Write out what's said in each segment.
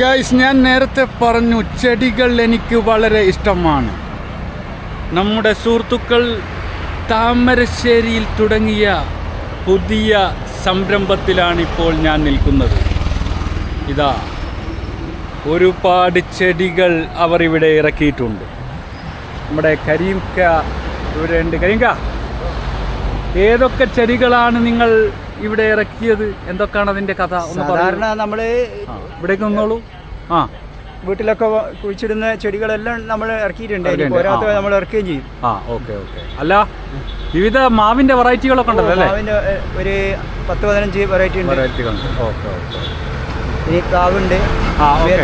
Guys ഞാൻ നേരത്തെ പറഞ്ഞു ചെടികൾ എനിക്ക് വളരെ ഇഷ്ടമാണ്. നമ്മുടെ സുഹൃത്തുക്കൾ താമരശ്ശേരിയിൽ തുടങ്ങിയ പുതിയ സംരംഭത്തിലാണ് ഇപ്പോൾ ഞാൻ നിൽക്കുന്നത്. ഇതാ ഒരുപാട് ചെടികൾ അവർ ഇവിടെ ഇറക്കിയിട്ടുണ്ട്. നമ്മുടെ കരീംക ഇവിടെ ഉണ്ട്. കരീംക ഏതൊക്കെ ചെടികളാണ് നിങ്ങൾ ഇവിടെ ഇറക്കിയത് എന്തൊക്കെയാണ് അതിന്റെ കഥ സാധാരണ നമ്മൾ ഇവിടേക്ക് നിന്നോളൂ. ആ. വീട്ടിലൊക്കെ കുഴിച്ചിടുന്ന ചെടികളെല്ലാം നമ്മൾ ഇറക്കിയിട്ടുണ്ട്. പോരാത്ത നമ്മൾ ഇറക്കുകയും ചെയ്യും. ആ ഓക്കെ ഓക്കെ. അല്ല വിവിധ മാവിന്റെ വെറൈറ്റികളൊക്കെ ഉണ്ടല്ലോ മാവിന്റെ ഒരു പത്ത് പതിനഞ്ച് വെറൈറ്റി ഉണ്ട്. വെറൈറ്റികളുണ്ട് ഓക്കെ ഓക്കെ. ഇനി പ്ലാവുണ്ട്. ഓക്കേ.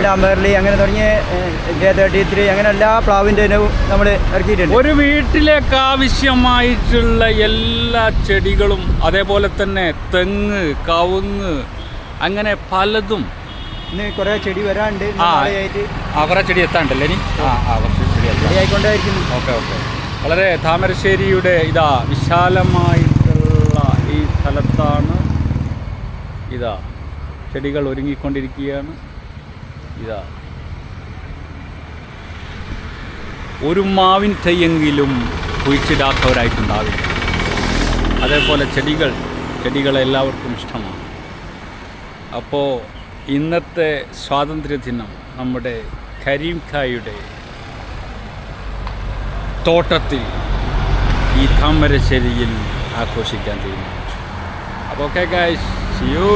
അങ്ങനെ തുടങ്ങിയ ജെ തേർട്ടി ത്രീ അങ്ങനെ എല്ലാ പ്ലാവിന്റെ നമ്മൾ ഇറക്കിയിട്ടുണ്ട്. ഒരു വീട്ടിലേക്ക് ആവശ്യമായിട്ടുള്ള എല്ലാ ചെടികളും അതേപോലെ തന്നെ തെങ്ങ് കവുങ്ങ് അങ്ങനെ പലതും ഇന്ന് കുറേ ചെടി വരാണ്ട്. ആ. ആയിട്ട് കുറേ ചെടി എത്താണ്ടല്ലേ ഇനി? ആ ആ കുറച്ച് ചെടി എത്താം. ചെടി ആയിക്കൊണ്ടായിരിക്കുന്നു ഓക്കെ ഓക്കെ. വളരെ താമരശ്ശേരിയുടെ ഇതാ വിശാലമായിട്ടുള്ള ഈ സ്ഥലത്താണ് ഇതാ ചെടികൾ ഒരുങ്ങിക്കൊണ്ടിരിക്കുകയാണ്. ഇതാ. ഒരു മാവിൻ തെയ്യെങ്കിലും കുഴിച്ചിടാത്തവരായിട്ടുണ്ടാവില്ല. അതേപോലെ ചെടികൾ ചെടികളെ എല്ലാവർക്കും ഇഷ്ടമാണ്. അപ്പോൾ ഇന്നത്തെ സ്വാതന്ത്ര്യദിനം നമ്മുടെ കരീം ഖായുടെ തോട്ടത്തിൽ ഈ താമരശ്ശേരിയിൽ ആഘോഷിക്കാൻ തീരുമാനിച്ചു. അപ്പോൾ ഓക്കെ ഗായ്സ് യു